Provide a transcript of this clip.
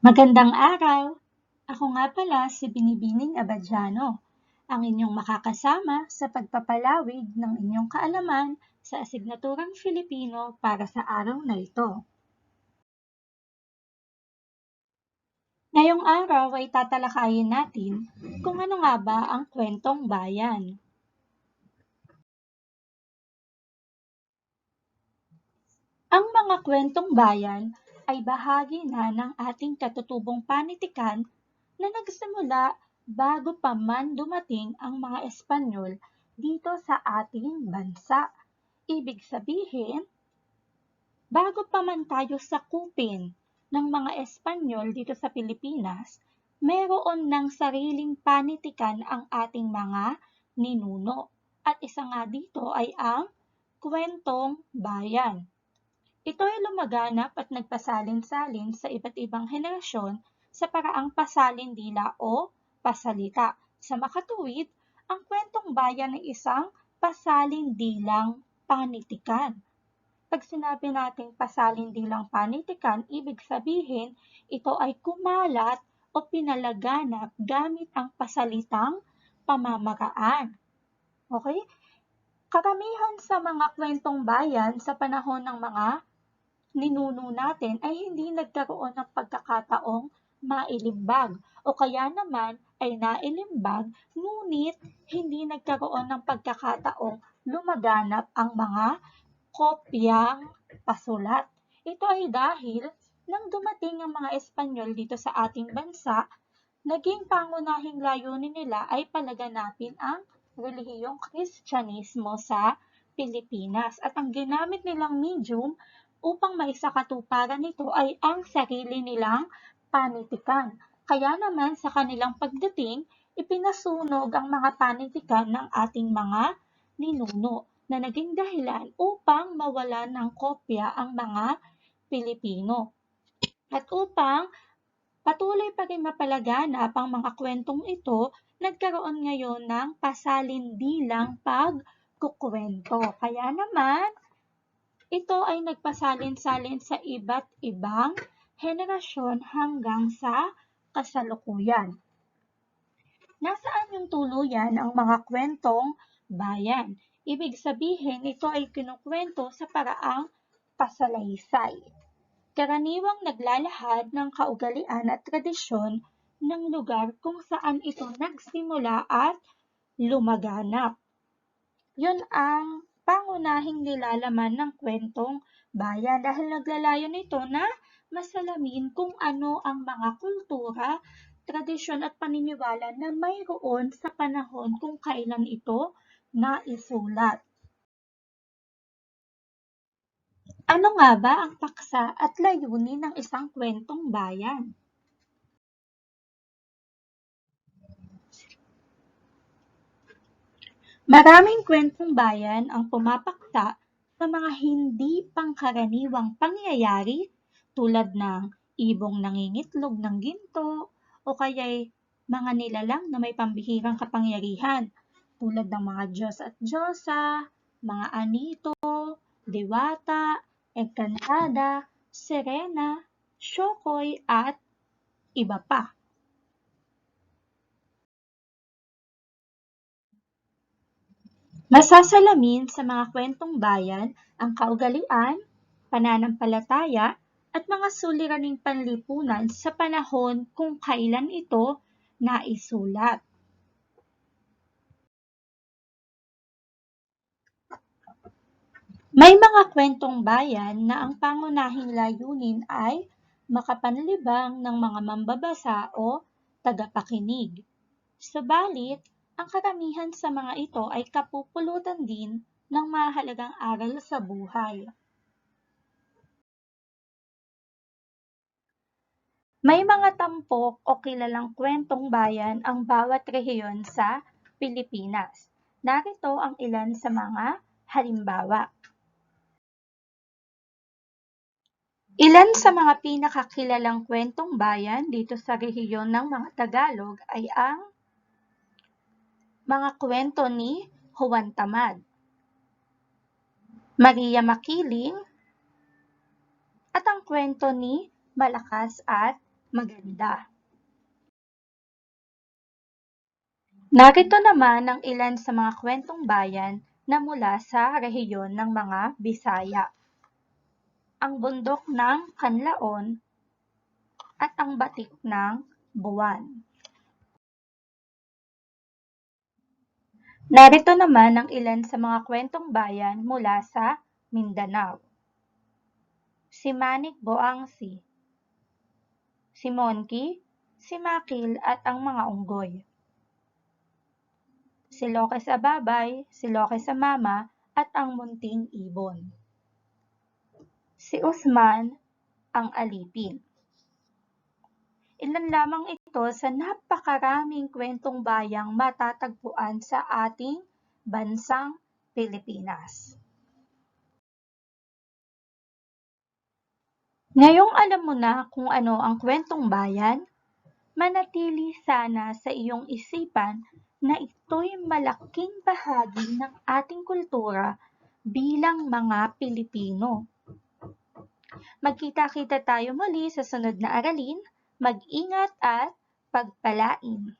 Magandang araw! Ako nga pala si Binibining Abadjano, ang inyong makakasama sa pagpapalawig ng inyong kaalaman sa asignaturang Filipino para sa araw na ito. Ngayong araw ay tatalakayin natin kung ano nga ba ang kwentong bayan. Ang mga kwentong bayan ay bahagi na ng ating katutubong panitikan na nagsimula bago pa man dumating ang mga Espanyol dito sa ating bansa. Ibig sabihin, bago pa man tayo sakupin ng mga Espanyol dito sa Pilipinas, meron ng sariling panitikan ang ating mga ninuno. At isa nga dito ay ang kwentong bayan. Ito ay lumaganap at nagpasalin-salin sa iba't ibang henerasyon sa paraang pasalin-dila o pasalita. Sa makatuwid, ang kwentong bayan ay isang pasalin-dilang panitikan. Pag sinabi nating pasalin-dilang panitikan, ibig sabihin ito ay kumalat o pinalaganap gamit ang pasalitang pamamaraan. Okay? Karamihan sa mga kwentong bayan sa panahon ng mga ninuno natin ay hindi nagkaroon ng pagkakataong mailimbag o kaya naman ay nailimbag ngunit hindi nagkaroon ng pagkakataong lumaganap ang mga kopyang pasulat. Ito ay dahil nang dumating ang mga Espanyol dito sa ating bansa, naging pangunahing layunin nila ay palaganapin ang relihiyong Kristyanismo sa Pilipinas. At ang ginamit nilang medium upang maisakatuparan nito ay ang sarili nilang panitikan. Kaya naman sa kanilang pagdating, ipinasunog ang mga panitikan ng ating mga ninuno na naging dahilan upang mawalan ng kopya ang mga Pilipino. At upang patuloy pa rin mapalaganap ang mga kwentong ito, nagkaroon ngayon ng pasalindilang pagkukwento. Kaya naman, ito ay nagpasalin-salin sa iba't ibang henerasyon hanggang sa kasalukuyan. Nasaan yung tuluyan ang mga kwentong bayan? Ibig sabihin, ito ay kinukwento sa paraang pasalaysay. Karaniwang naglalahad ng kaugalian at tradisyon ng lugar kung saan ito nagsimula at lumaganap. Yun ang pangunahing nilalaman ng kwentong bayan dahil naglalayo nito na masalamin kung ano ang mga kultura, tradisyon at paniniwala na mayroon sa panahon kung kailan ito naisulat. Ano nga ba ang paksa at layunin ng isang kwentong bayan? Maraming kwentong bayan ang pumapaksa sa mga hindi pangkaraniwang pangyayari tulad ng ibong nangingitlog ng ginto o kaya'y mga nilalang na may pambihirang kapangyarihan tulad ng mga Diyos at Diyosa, mga anito, diwata, engkantada, serena, syokoy at iba pa. Masasalamin sa mga kwentong bayan ang kaugalian, pananampalataya, at mga suliraning panlipunan sa panahon kung kailan ito naisulat. May mga kwentong bayan na ang pangunahing layunin ay makapanlibang ng mga mambabasa o tagapakinig. Subalit, ang karamihan sa mga ito ay kapupulutan din ng mahalagang aral sa buhay. May mga tampok o kilalang kwentong bayan ang bawat rehiyon sa Pilipinas. Narito ang ilan sa mga halimbawa. Ilan sa mga pinakakilalang kwentong bayan dito sa rehiyon ng mga Tagalog ay ang mga kwento ni Juan Tamad, Maria Makiling, at ang kwento ni Malakas at maganda. Narito naman ang ilan sa mga kwentong bayan na mula sa rehiyon ng mga Bisaya. Ang bundok ng Kanlaon at ang batik ng buwan. Narito naman ang ilan sa mga kwentong bayan mula sa Mindanao. Si Manik Boangsi, si Monki, si Makil at ang mga unggoy. Si Loke sa babay, si Loke sa mama at ang munting ibon. Si Usman, ang alipin. Ilan lamang ito sa napakaraming kwentong bayang matatagpuan sa ating bansang Pilipinas. Ngayong alam mo na kung ano ang kwentong bayan, manatili sana sa iyong isipan na ito'y malaking bahagi ng ating kultura bilang mga Pilipino. Magkita-kita tayo muli sa sunod na aralin. Mag-ingat at pagpalain.